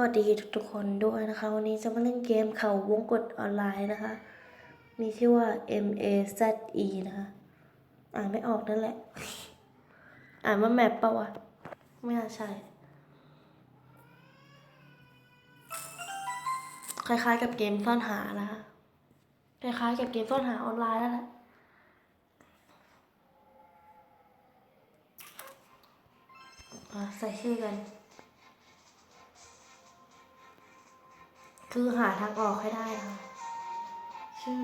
วัสดีทุกๆคนด้วยนะคะ วันนี้จะมาเล่นเกมเขาวงกดออนไลน์นะคะ มีชื่อว่า M A Z E นะคะ อ่านไม่ออกนั่นแหละ อ่านว่าแมปปะวะ ไม่น่าใช่ คล้ายๆกับเกมซ่อนหานะคะ คล้ายๆกับเกมซ่อนหาออนไลน์นั่นแหละอะใส่ชื่อกัน คือหาทางออกให้ได้นะคะชื่อ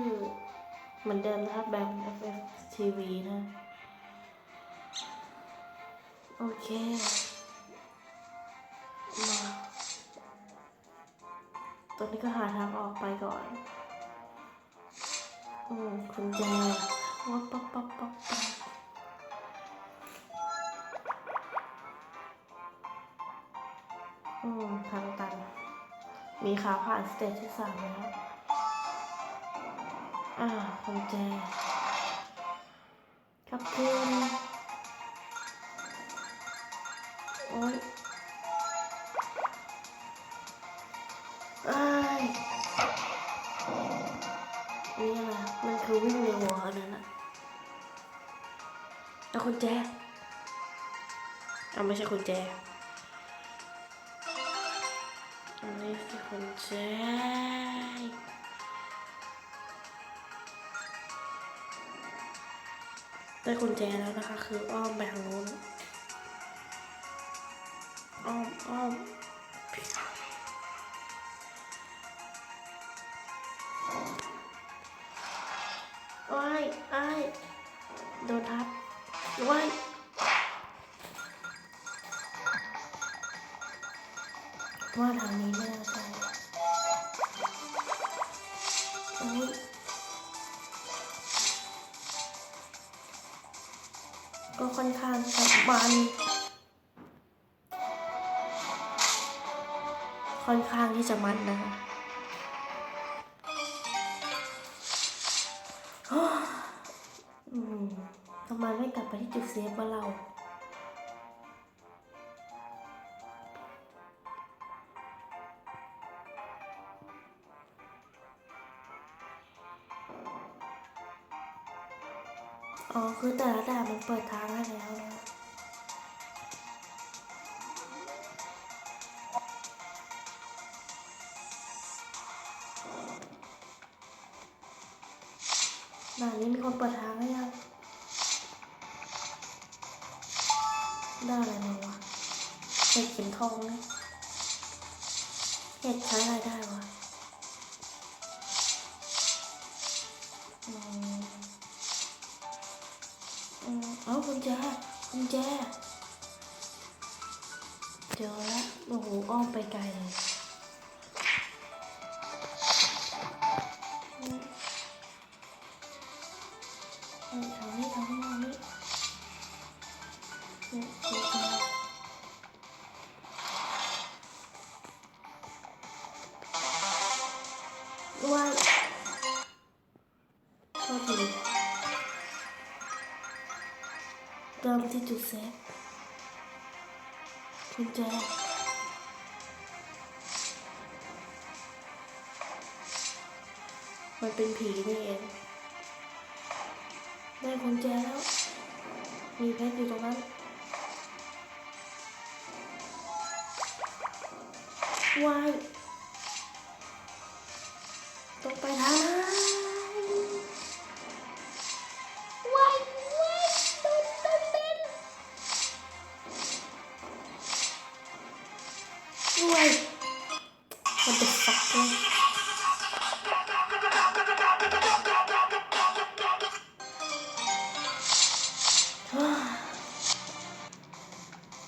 เหมือนเดิมนะคะแบม FF TV นะ โอเคมาตอนนี้ก็หาทางออกไปก่อนอืมคุณแจวับปั๊บปั๊บปั๊บปั๊บ มีขาผ่านสเตจที่สามแล้วอ่ากุญแจกับเพื่อนโอ๊ยอ้ายนี่อะไรมันคือวิ่งในหัวอันนั้นอะแล้วกุญแจเอาไม่ใช่กุญแจ อันนี้คือกุญแจได้กุญแจแล้วนะคะ คืออ้อมไปทางนู้นอ้อมอ้อมว้ายอ้ายโดนทับว้าย ว่าทางนี้ไม่น่าใช่โอ้ยก็ค่อนข้างจะมันค่อนข้างที่จะมันนะคะทำไมไม่กลับไปที่จุดเซฟบ้าเรา อ๋อ คือแต่ละด่านมันเปิดทางให้แล้วนะด่านนี้มีคนเปิดทางให้ยังได้อะไรมาวะเห็ดเข็มทองนะเห็ดใช้อะไรได้วะ เอากุญแจกุญแจเจอแล้วโอ้โหอ้อมไปไกลเลย เซฟกุญแจมันเป็นผีนี่เอง ได้กุญแจแล้ว มีเพชรอยู่ตรงนั้นวาย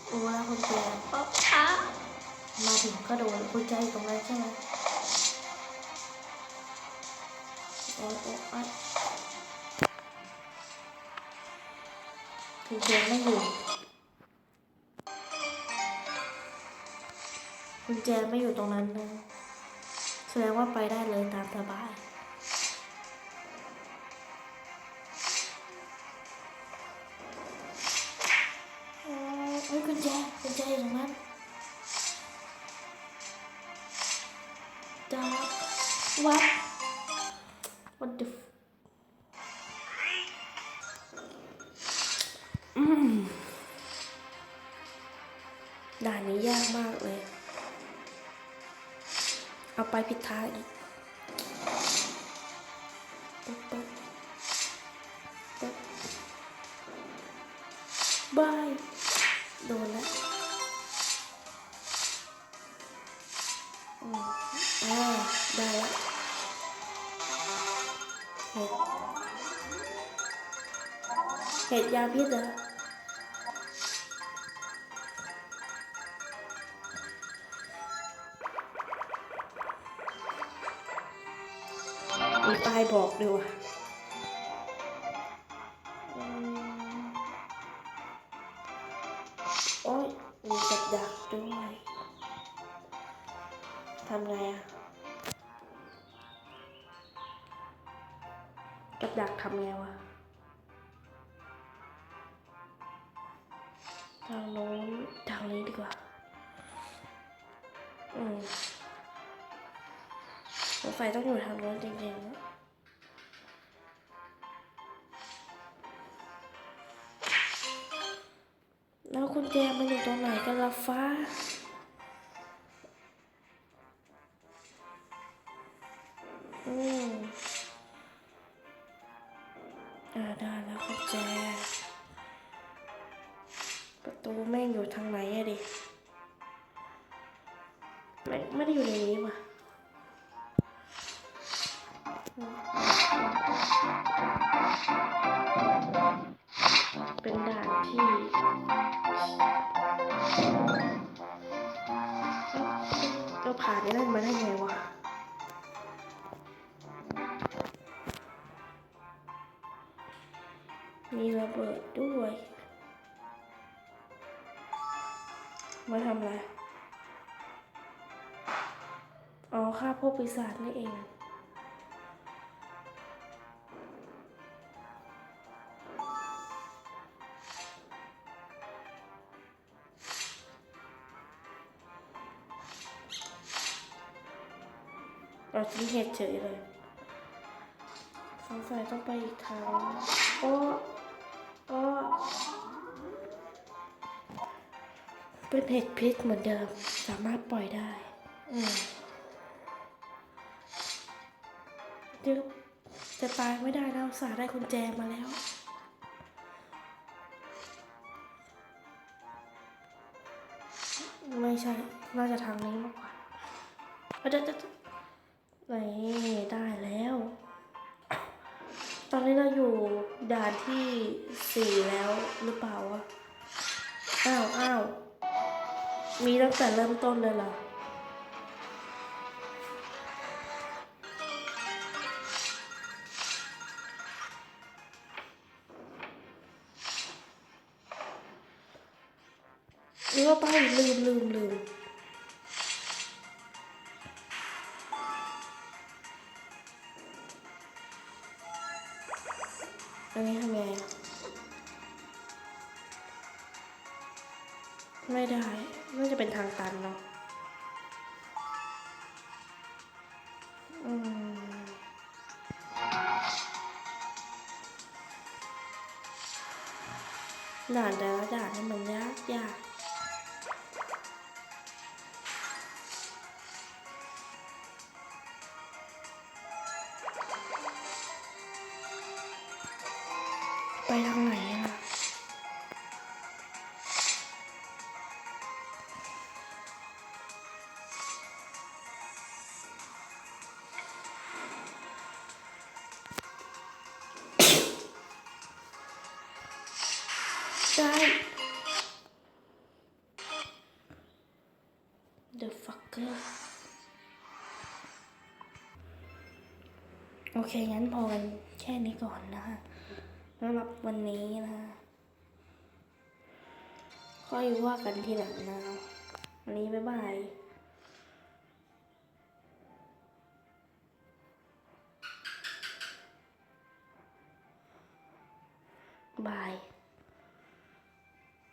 โอ้แล้วคุณแจป๊อปอ้ามาถึงก็โดนคุณแจตรงนั้นใช่ไหมโอ้โอ้ไอ้คุณแจไม่อยู่กุญแจไม่อยู่ตรงนั้นนะแสดงว่าไปได้เลยตามสบาย เอ้ยกุญแจกุญแจอยู่ตรงนั้นวัด what the ด่านนี้ยากมากเลย เอาไปผิดทางอีกปึ๊บปึ๊บปึ๊บบาย โดนแล้ว เห็ดยาพิษเหรอมีป้ายบอกด้วยว่ะอืมโอ้ยมีกับดักด้วยทำไงอะกับดักทำไงวะ สงสัยต้องอยู่ทางโน้นจริงๆนะแล้วคุณแจมันอยู่ตรงไหนกันล่ะฟ้า อืมอ่าได้แล้วคุณแจ ประตูแม่งอยู่ทางไหนอะดิ ไม่ไม่ได้อยู่ในนี้ว่ะ เอ้เล่นนี่นั่นมาได้ไงวะมีระเบิดด้วยมาทำอะไร อ๋อฆ่าพวกปีศาจนี่เอง เราทิ้งเห็ดเฉยเลยสงสัยต้องไปอีกทางโอ้โอ้เป็นเห็ดพิษเหมือนเดิม สามารถปล่อยได้ อืมเดี๋ยวจะตายไม่ได้แล้วสาได้กุญแจมาแล้วไม่ใช่ น่าจะทางนี้มากกว่าเดี๋ยวเดี๋ยว นี่ได้แล้ว ตอนนี้เราอยู่ด่านที่สี่แล้วหรือเปล่าวะ อ้าวอ้าวมีตั้งแต่เริ่มต้นเลยเหรอหรือว่าไปลืมลืมลืม ไม่ได้ น่าจะเป็นทางตันเนาะอืมด่านแต่ละด่านนี่มันยากยากไปทางไหน อะได้ The fucker โอเค งั้นพอกันแค่นี้ก่อนนะฮะสำหรับวันนี้นะค่อยว่ากันทีหลังนะวันนี้ บ๊ายบายบาย